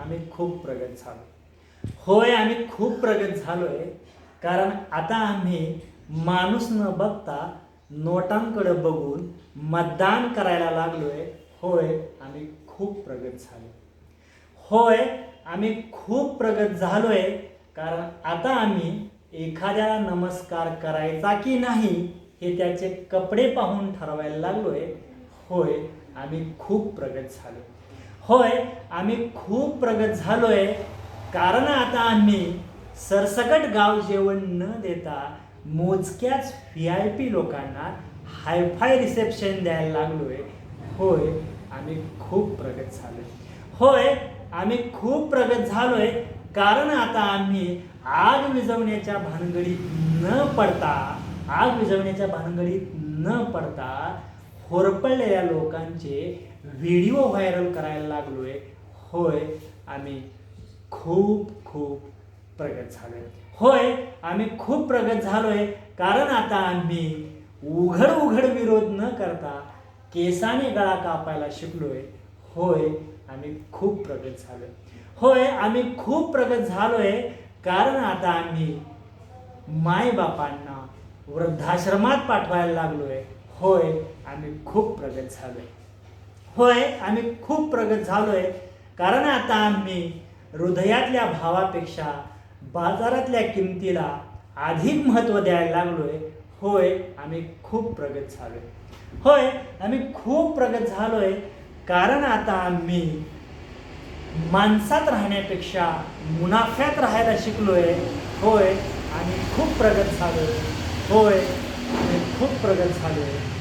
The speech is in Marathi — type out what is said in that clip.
आम्ही खूप प्रगत झालो. होय आम्ही खूप प्रगत झालो आहे कारण आता आम्ही माणूस न बघता नोटांकडे बघून मतदान करायला लागलो आहे होय आम्ही खूप प्रगत झालो होय आम्ही खूप प्रगत झालो आहे कारण आता आम्ही एखाद्याला नमस्कार करायचा की नाही हे त्याचे कपडे पाहून ठरवायला लागलो आहे होय आम्ही खूप प्रगत झालो होय आम्ही खूप प्रगत झालोय. कारण आता आम्ही सरसकट गाव जेवण न देता मोजक्याच व्ही आय पी लोकांना हायफाय रिसेप्शन द्यायला लागलोय. होय आम्ही खूप प्रगत झालोय. होय आम्ही खूप प्रगत झालोय. कारण आता आम्ही आग विझवण्याच्या भानगडीत न पडता आग विझवण्याच्या भानगडीत न पडता होरपळलेल्या लोकांचे व्हिडिओ व्हायरल करायला लागलोय. होय आम्ही खूप खूप प्रगत झालोय. होय आम्ही खूप प्रगत झालोय. कारण आता आम्ही उघड उघड विरोध न करता केसाने गळा कापायला शिकलोय. होय आम्ही खूप प्रगत झालोय. होय आम्ही खूप प्रगत झालोय. कारण आता आम्ही मायबापांना वृद्धाश्रमात पाठवायला लागलोय. होय आम्ही खूप प्रगत झालोय. होय आम्ही खूप प्रगत झालोय. कारण आता आम्ही हृदयातल्या भावापेक्षा बाजारातल्या किमतीला अधिक महत्त्व द्यायला लागलोय. होय आम्ही खूप प्रगत झालोय. होय आम्ही खूप प्रगत झालोय. कारण आता आम्ही माणसात राहण्यापेक्षा मुनाफ्यात राहायला शिकलोय. होय आम्ही खूप प्रगत झालोय. होय खूप प्रगत आहे